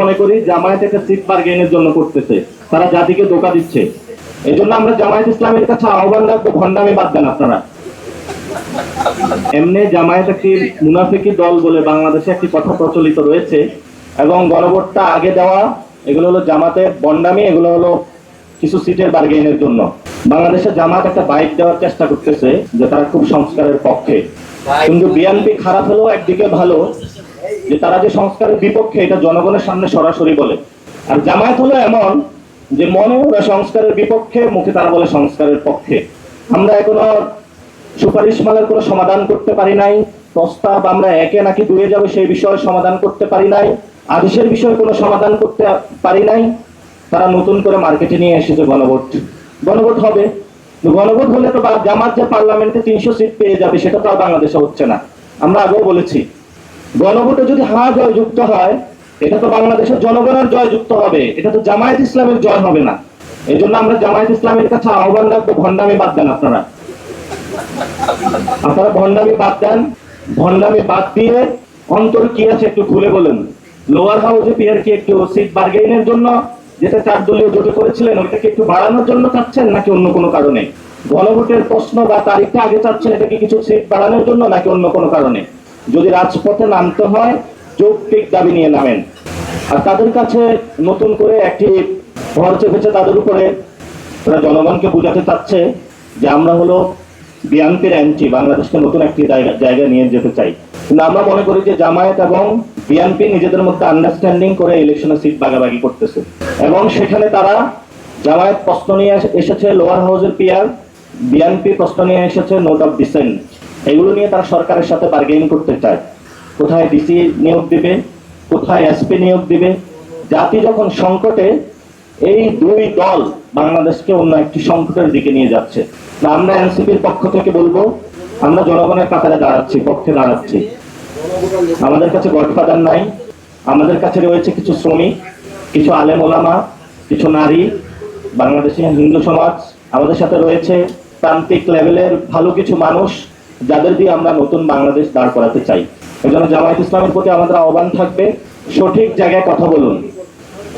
মনে করি জামায়াত একটা সিট বার্গেনের জন্য করতেছে। তারা জাতিকে ধোকা দিচ্ছে। এই জন্য আমরা জামায়াত ইসলামের কাছে আহ্বান রাখব, ভণ্ডামি বাদ দেন আপনারা। এমনি জামায়াত একটি মুনাফিকি দল বলে বাংলাদেশে একটি কথা প্রচলিত রয়েছে এবং গণভোটটা আগে দেওয়া, এগুলো হলো জামাতের বন্ডামি এগুলো হলো কিছু সিটের বার্গেনের জন্য। বাংলাদেশে জামাত একটা বাইক দেওয়ার চেষ্টা করতেছে যে তারা খুব সংস্কারের পক্ষে। কিন্তু বিএনপি খারাপ হলেও একদিকে ভালো যে তারা যে সংস্কারের বিপক্ষে এটা জনগণের সামনে সরাসরি বলে। আর জামায়াত হলো এমন যে মনে ওরা সংস্কারের বিপক্ষে, মুখে তারা বলে সংস্কারের পক্ষে। আমরা এখনও সুপারিশ মালের কোনো সমাধান করতে পারি নাই, প্রস্তাব আমরা একে নাকি দুয়ে যাবে সেই বিষয়ে সমাধান করতে পারি নাই, আদেশের বিষয়ে কোনো সমাধান করতে পারি নাই। তারা নতুন করে মার্কেটে নিয়ে এসেছে গণভোট। গণভোট হবে। গণভোট হলে তো জামাত যে পার্লামেন্টে তিনশো সিট পেয়ে যাবে, সেটা তো আর বাংলাদেশে হচ্ছে না। আমরা আগেও বলেছি গণভোটে যদি হা জয় যুক্ত হয়, এটা তো বাংলাদেশের জনগণের জয় যুক্ত হবে। এটা তো জামায়াত ইসলামের জয় হবে না। এই জন্য আমরা জামায়াত ইসলামের কাছে আহ্বান রাখব, ভণ্ডামি বাদ দেন আপনারা। আপনারা ভণ্ডামি বাদ দেন, ভণ্ডামি বাদ দিয়ে অন্তর কি আছে একটু খুলে বলেন। লোয়ার হাউসে পিয়ার কি একটু সিট বার্গেইনের জন্য যেটা চার দলীয় জোটে করেছিলেন, ওইটাকে একটু বাড়ানোর জন্য চাচ্ছেন নাকি অন্য কোনো কারণে? গণভোটের প্রশ্ন বা তারিখটা আগে চাচ্ছেন এটা কি কিছু সিট বাড়ানোর জন্য নাকি অন্য কোনো কারণে? যদি রাজপথে নামতে হয়, যৌক্তিক দাবি নিয়ে নামেন। আর তাদের কাছে নতুন করে একটি ভর চেপেছে তাদের উপরে। তারা জনগণকে বোঝাতে চাচ্ছে যে আমরা হলো বিএনপির এনটি বাংলাদেশকে নতুন একটি জায়গা নিয়ে যেতে চাই। কিন্তু আমরা মনে করি যে জামায়াত এবং বিএনপি নিজেদের মধ্যে আন্ডারস্ট্যান্ডিং করে ইলেকশনে সিট ভাগাভাগি করতেছে। এবং সেখানে তারা জামায়াত প্রশ্ন নিয়ে এসেছে লোয়ার হাউসের পিয়ার বিএনপি প্রশ্ন নিয়ে এসেছে নোট অফ ডিসেন্ট এগুলো নিয়ে তারা সরকারের সাথে বার্গেন করতে চায়। কোথায় ডিসি নিয়োগ দিবে, কোথায় এসপি নিয়োগ দিবে? জাতি যখন সংকটে, এই দুই দল বাংলাদেশকে অন্য একটি সংকটের দিকে নিয়ে যাচ্ছে। তা আমরা এনসিপির পক্ষ থেকে বলব, আমরা জনগণের কাতারে দাঁড়াচ্ছি, পক্ষে দাঁড়াচ্ছি। আমাদের কাছে গডফাদার নাই, আমাদের কাছে রয়েছে কিছু শ্রমিক, কিছু আলেম ওলামা, কিছু নারী, বাংলাদেশি হিন্দু সমাজ, আমাদের সাথে রয়েছে প্রান্তিক লেভেলের ভালো কিছু মানুষ যাদের দিয়ে আমরা নতুন বাংলাদেশ দাঁড় করাতে চাই। এই জন্য জামায়াত ইসলামের প্রতি আমাদের আহ্বান থাকবে, সঠিক জায়গায় কথা বলুন।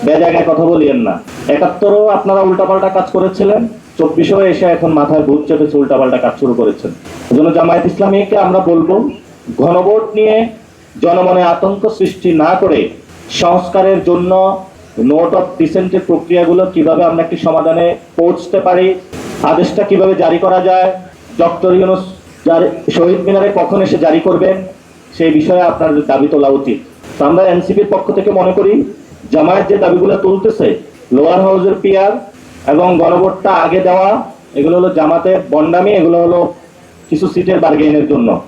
বে জায়গায় কথা বলিয়েন না। একাত্তরও আপনারা উল্টাপাল্টা কাজ করেছিলেন, চব্বিশেও এসে এখন মাথায় ভূত চেপেছে উল্টাপাল্টা কাজ শুরু করেছেন। এই জন্য জামায়াত ইসলামীকে আমরা বলব, ঘনভোট নিয়ে জনমনে আতঙ্ক সৃষ্টি না করে সংস্কারের জন্য নোট অফ ডিসেন্টের প্রক্রিয়াগুলো কীভাবে আমরা একটি সমাধানে পৌঁছতে পারি, আদেশটা কীভাবে জারি করা যায়, ডক্টর ইউনুস জারি- শহীদ মিনারে কখন এসে জারি করবেন সেই বিষয়ে আপনার দাবি তোলা উচিত। আমরা এনসিপির পক্ষ থেকে মনে করি, জামায়াত যে দাবিগুলো তুলতেছে, লোয়ার হাউসের পিয়ার এবং গণভোটটা আগে দেওয়া, এগুলো হলো জামাতের বন্ডামি, এগুলো হলো কিছু সিটের বার্গেনের জন্য।